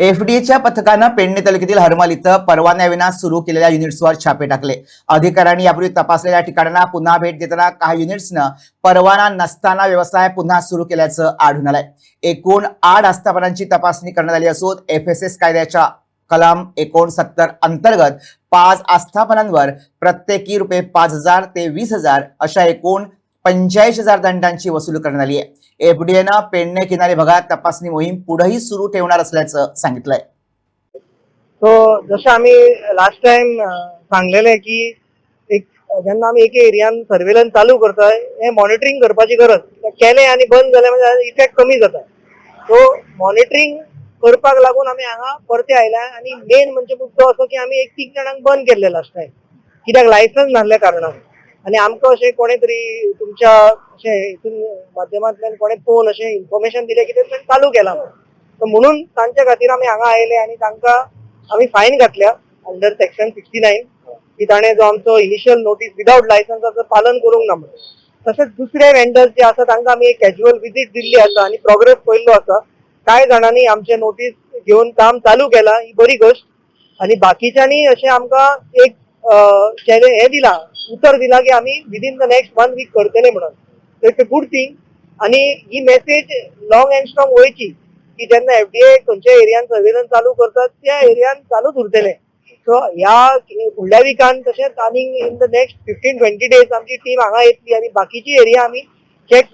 एफडीएच्या पथकानं पेडणे तालुक्यातील हरमल इथं परवान्याविना सुरू केलेल्या युनिट्सवर छापे टाकले. अधिकाऱ्यांनी यापूर्वी तपासलेल्या ठिकाणांना पुन्हा भेट देताना काही युनिट्सनं परवाना नसताना व्यवसाय पुन्हा सुरू केल्याचं आढळून आलंय. एकूण आठ आस्थापनांची तपासणी करण्यात आली असून एफ एस एस कायद्याच्या कलम एकोणसत्तर अंतर्गत पाच आस्थापनांवर प्रत्येकी रुपये पाच हजार ते वीस हजार अशा एकूण पंच्याऐंशी हजार दंडांची वसूल करण्यात आली आहे. एफडीएनं पेडणे किनारी भागात तपासणी मोहीम पुढेही सुरू ठेवणार असल्याचं सांगितलंय. सो जसं आम्ही लास्ट टाइम सांगलेले की एक जेन्ना आमी एक एरियान सर्वेलन्स चालू करताय हे मॉनिटरिंग करपाची गरज. केले आनी बंद झाले म्हणजे इफेक्ट कमी जाता सो मॉनिटरिंग करपाक लागून आमी हांगा परते आयल्या आनी मेन म्हणजे मुद्दो असो की आमी एक तीन जाणांक बंद केल्ले लास्ट टाइम कित्याक? लायसन्स नासल्या कारणान. आनी आमकां अशें कोणे तरी तुमच्या अशें हितून माध्यमांतल्यान कोणे पळोवन अशें इन्फॉर्मेशन दिलें की ते चालू केलां. सो म्हणून तांच्या खातीर आमी हांगा आयले आनी तांकां आमी फायन घातल्या. अंडर सेक्शन सिक्स्टी नाईन की ताणें जो आमचो इनिशियल नोटीस विदाउट लायसन्साचो पालन करूंक ना म्हणून. तशेंच दुसरे वेंडर्स जे आसा तांकां आमी एक कॅज्युअल विजीट दिल्ली आसा आनी प्रोग्रेस पळयल्लो आसा. कांय जाणांनी आमचे नोटीस घेवन काम चालू केलां ही बरी गोश्ट आनी बाकीच्यांनी अशें आमकां एक हें दिलां. उत्तर दिला की आमी within the next one week करतले म्हणून. इट्स अ गुड थिंग आनी ही मेसेज लॉंग अँड स्ट्रॉंग वयची की जेन्ना एफडीए खंयच्या एरियान सर्वेलन्स चालू करतात त्या एरियान चालूच उरतले सो ह्या फुडल्या विकान तशेंच आनी in the next fifteen twenty days आमची टीम हांगा येतली आनी बाकीची एरिया आमी चॅक